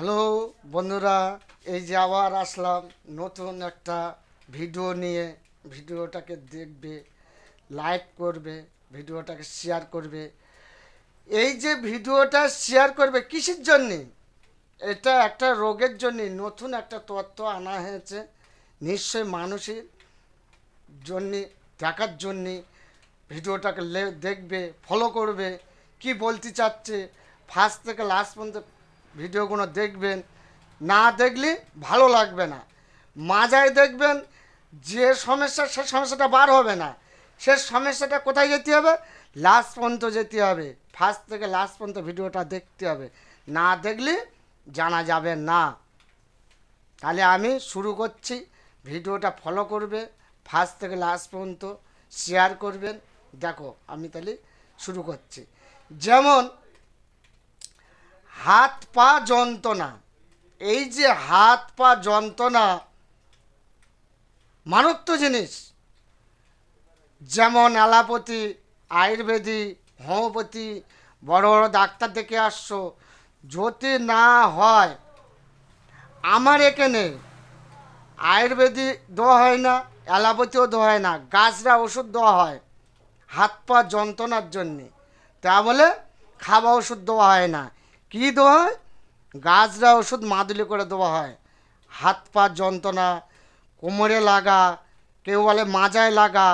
Hello বন্ধুরা, এই যে আবার আসলাম নতুন একটা ভিডিও নিয়ে। ভিডিওটাকে দেখবে লাইক করবে, ভিডিওটাকে শেয়ার করবে। এই যে ভিডিওটা শেয়ার করবে কিসের জন্যে? এটা একটা রোগের জন্যে, নতুন একটা তথ্য আনা হয়েছে। নিশ্চয়ই মানুষের জন্যে, দেখার জন্যে ভিডিওটাকে দেখবে ফলো করবে। কি বলতে চাচ্ছে? ফার্স্ট থেকে লাস্ট পর্যন্ত ভিডিওগুলো দেখবেন, না দেখলে ভালো লাগবে না। মাজায় দেখবেন যে সমস্যা, সে সমস্যাটা বার হবে না। সে সমস্যাটা কোথায় যেতে হবে? লাস্ট পর্যন্ত যেতে হবে। ফার্স্ট থেকে লাস্ট পর্যন্ত ভিডিওটা দেখতে হবে। না দেখলে জানা যাবে না। তাহলে আমি শুরু করছি। ভিডিওটা ফলো করবে, ফার্স্ট থেকে লাস্ট পর্যন্ত শেয়ার করবেন। দেখো, আমি তাহলে শুরু করছি। যেমন হাত পা যন্ত্রণা। এই যে হাত পা যন্ত্রণা মারাত্ম জিনিস। যেমন অ্যালাপতি আয়ুর্বেদিক হোমিওপ্যাথি, বড় বড় ডাক্তার দেখে আসছো। যদি না হয়, আমার এখানে আয়ুর্বেদিক দেওয়া হয় না অ্যালোপ্যাথিও দেওয়া হয় না, গাছরা ওষুধ দেওয়া হয় হাত পা যন্ত্রণার জন্যে। তা বলে খাওয়া ওষুধ দেওয়া হয় না। কী দেওয়া হয়? গাছরা ওষুধ মাদুলি করে দেওয়া হয়। হাত পা যন্ত্রণা, কোমরে লাগা, কেউ বলে মাজায় লাগা।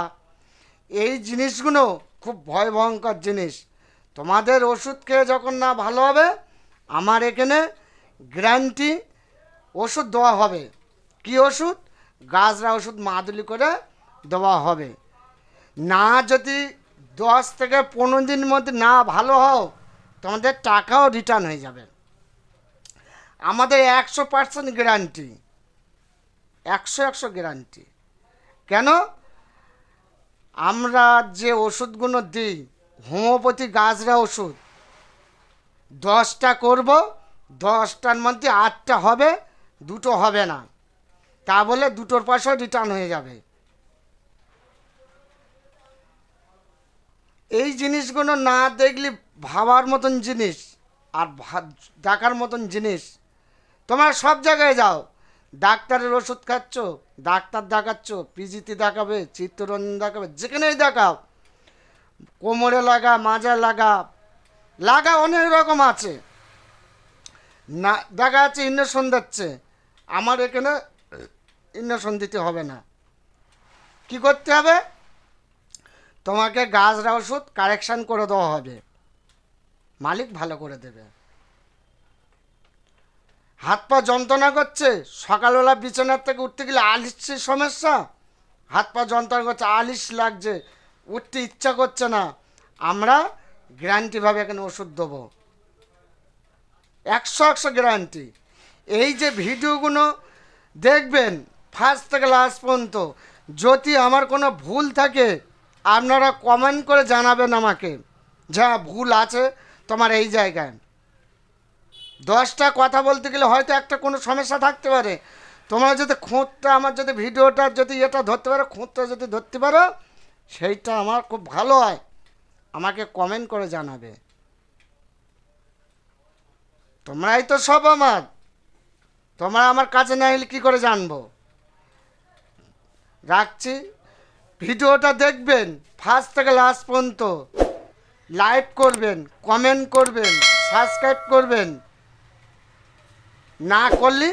এই জিনিসগুলো খুব ভয় ভয়ঙ্কর জিনিস। তোমাদের ওষুধ খেয়ে যখন না ভালো হবে, আমার এখানে গ্যারান্টি ওষুধ দেওয়া হবে। কি ওষুধ? গাছরা ওষুধ মাদুলি করে দেওয়া হবে। না যদি দশ থেকে পনেরো দিনের মধ্যে না ভালো হও তোমাদের টাকাও রিটার্ন হয়ে যাবে। আমাদের একশো পার্সেন্ট গ্যারান্টি একশো একশো গ্যারান্টি কেন? আমরা যে ওষুধগুলো দিই, হোমিওপ্যাথি, গাছরা ওষুধ, দশটা করব, দশটার মধ্যে আটটা হবে, দুটো হবে না। তা বলে দুটোর পয়সাও রিটার্ন হয়ে যাবে। এই জিনিসগুলো না দেখলে ভাবার মতন জিনিস আর দেখার মতন জিনিস, তোমার সব জায়গায় যাও। ডাক্তারের ওষুধ খাচ্ছ, ডাক্তার দেখাচ্ছ, পিজিতে দেখাবে, চিত্তরঞ্জন দেখাবে, যেখানেই দেখাও। কোমরে লাগা মাজা লাগা লাগা অনেক রকম আছে। না, দেখা যাচ্ছে ইঞ্জেকশন দিচ্ছে। আমার এখানে ইঞ্জেকশন দিতে হবে না। কি করতে হবে? তোমাকে গাছরা ওষুধ কারেকশান করে দেওয়া হবে। মালিক ভালো করে দেবে। হাত পা যন্ত্রণা করছে, সকালবেলা বিছানার থেকে উঠতে গেলে আলিসের সমস্যা। হাত পা যন্ত্রণা করছে, আলিশ লাগছে, উঠতে ইচ্ছা করছে না। আমরা গ্যারান্টিভাবে এখানে ওষুধ দেবো। একশো একশো গ্যারান্টি এই যে ভিডিওগুলো দেখবেন ফার্স্ট থেকে লাস্ট পর্যন্ত, যদি আমার কোনো ভুল থাকে, আপনারা কমেন্ট করে জানাবেন আমাকে। যা ভুল আছে তোমার এই জায়গায়। দশটা কথা বলতে গেলে হয়তো একটা কোনো সমস্যা থাকতে পারে। তোমরা যদি খুঁতটা, আমার যদি ভিডিওটা যদি এটা ধরতে পারো, খুঁতটা যদি ধরতে পারো, সেইটা আমার খুব ভালো হয়। আমাকে কমেন্ট করে জানাবে। তোমরাই তো সব আমার। তোমরা আমার কাছে না এলে কী করে জানব? রাখছি। ভিডিওটা দেখবেন, ফার্স্ট থেকে লাস্ট পর্যন্ত। লাইক করবেন কমেন্ট করবেন সাবস্ক্রাইব করবেন। না করলে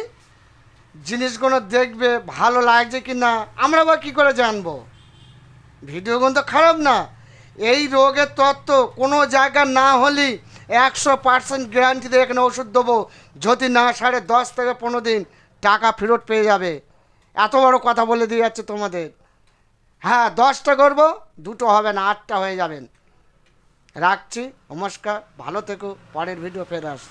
জিনিসগুলো দেখবে ভালো লাগছে কি না, আমরা বা কী করে জানব? ভিডিওগুলো তো খারাপ না। এই রোগের তত্ত্ব কোনো জায়গা না হলেই একশো পার্সেন্ট গ্যারান্টিতে এখানে ওষুধ দেবো। যদি না সাড়ে দশ থেকে পনেরো দিন টাকা ফেরত পেয়ে যাবে। এত বড় কথা বলে দিয়ে যাচ্ছে তোমাদের। হ্যাঁ দশটা করব, দুটো হবে না, আটটা হয়ে যাবেন। রাখছি নমস্কার ভালো থেকো পরের ভিডিও ফের আস